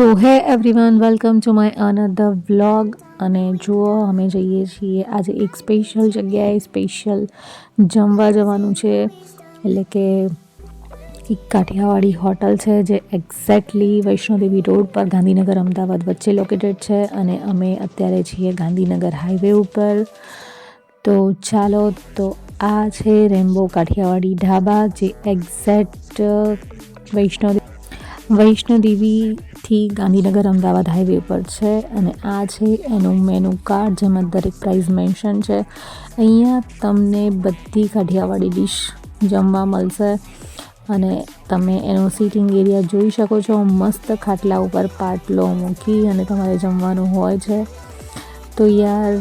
So hey everyone welcome to my another vlog અને જુઓ, અમે જઈએ છીએ આજે એક સ્પેશિયલ જગ્યાએ સ્પેશિયલ જમવા જવાનું છે. એટલે કે એક કાઠિયાવાડી હોટલ છે જે એક્ઝેક્ટલી વૈષ્ણોદેવી રોડ પર ગાંધીનગર, અમદાવાદ વચ્ચે લોકેટેડ છે. અને અમે અત્યારે છીએ ગાંધીનગર હાઈવે ઉપર. તો ચાલો, તો આ છે રેમ્બો કાઠિયાવાડી ઢાબા જે એક્ઝેક્ટ વૈષ્ણો વૈષ્ણોદેવીથી ગાંધીનગર અમદાવાદ હાઈવે પર છે અને આ છે એનું મેનુ કાર્ડ જેમાં દરેક પ્રાઇઝ મેન્શન છે. અહીંયા તમને બધી કાઠિયાવાડી ડીશ જમવા મળશે અને તમે એનો સિટિંગ એરિયા જોઈ શકો છો. મસ્ત ખાટલા ઉપર પાટલો મૂકી અને તમારે જમવાનું હોય છે. તો યાર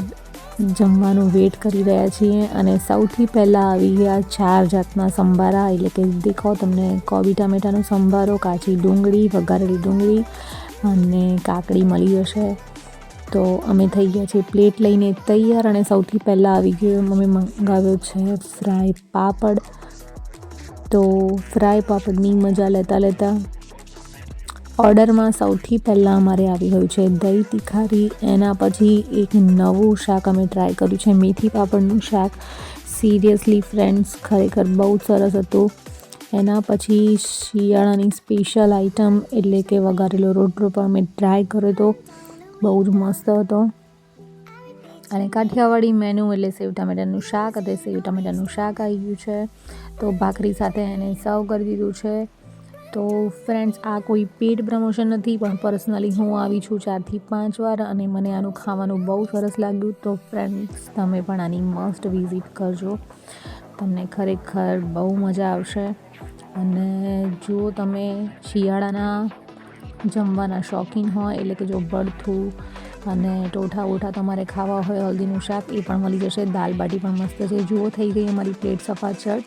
જમવાનું વેટ કરી રહ્યા છીએ અને સૌથી પહેલાં આવી ગયા ચાર જાતના સંભારા, એટલે કે દેખો તમને કોબી ટામેટાનો સંભારો, કાચી ડુંગળી, વઘારેલી ડુંગળી અને કાકડી મળી જશે. તો અમે થઈ ગયા છીએ પ્લેટ લઈને તૈયાર અને સૌથી પહેલાં આવી ગયો અમે મંગાવ્યો છે ફ્રાય પાપડ. તો ફ્રાય પાપડની મજા લેતા લેતા ઓર્ડરમાં સૌથી પહેલાં અમારે આવી ગયું છે દહીં તિખારી. એના પછી એક નવું શાક અમે ટ્રાય કર્યું છે, મેથી પાપડનું શાક. સિરિયસલી ફ્રેન્ડ્સ ખરેખર બહુ સરસ હતું. એના પછી શિયાળાની સ્પેશિયલ આઇટમ એટલે કે વઘારેલો રોટલો પણ અમે ટ્રાય કર્યો હતો. બહુ જ મસ્ત હતો. અને કાઠિયાવાડી મેનુ એટલે સેવ ટામેટાનું શાક, અને સેવ ટામેટાનું શાક આવી ગયું છે. તો ભાખરી સાથે એને સર્વ કરી દીધું છે. તો ફ્રેન્ડ્સ આ કોઈ પેડ પ્રમોશન નથી, પણ પર્સનલી હું આવી છું ચારથી પાંચ વાર અને મને આનું ખાવાનું બહુ સરસ લાગ્યું. તો ફ્રેન્ડ્સ તમે પણ આની મસ્ટ વિઝિટ કરજો. તમને ખરેખર બહુ મજા આવશે. અને જો તમે શિયાળાના જમવાના શોખીન હોય, એટલે કે જો બળથું અને ટોઠા વોઠા તમારે ખાવા હોય, હલ્દીનું શાક, એ પણ મળી જશે. દાલ બાટી પણ મસ્ત છે. જુઓ થઈ ગઈ અમારી પ્લેટ સફાચટ.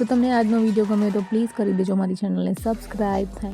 તો તમને આજનો વીડિયો ગમ્યો તો પ્લીઝ કરી દેજો. મારી ચેનલને સબસ્ક્રાઈબ થેન્ક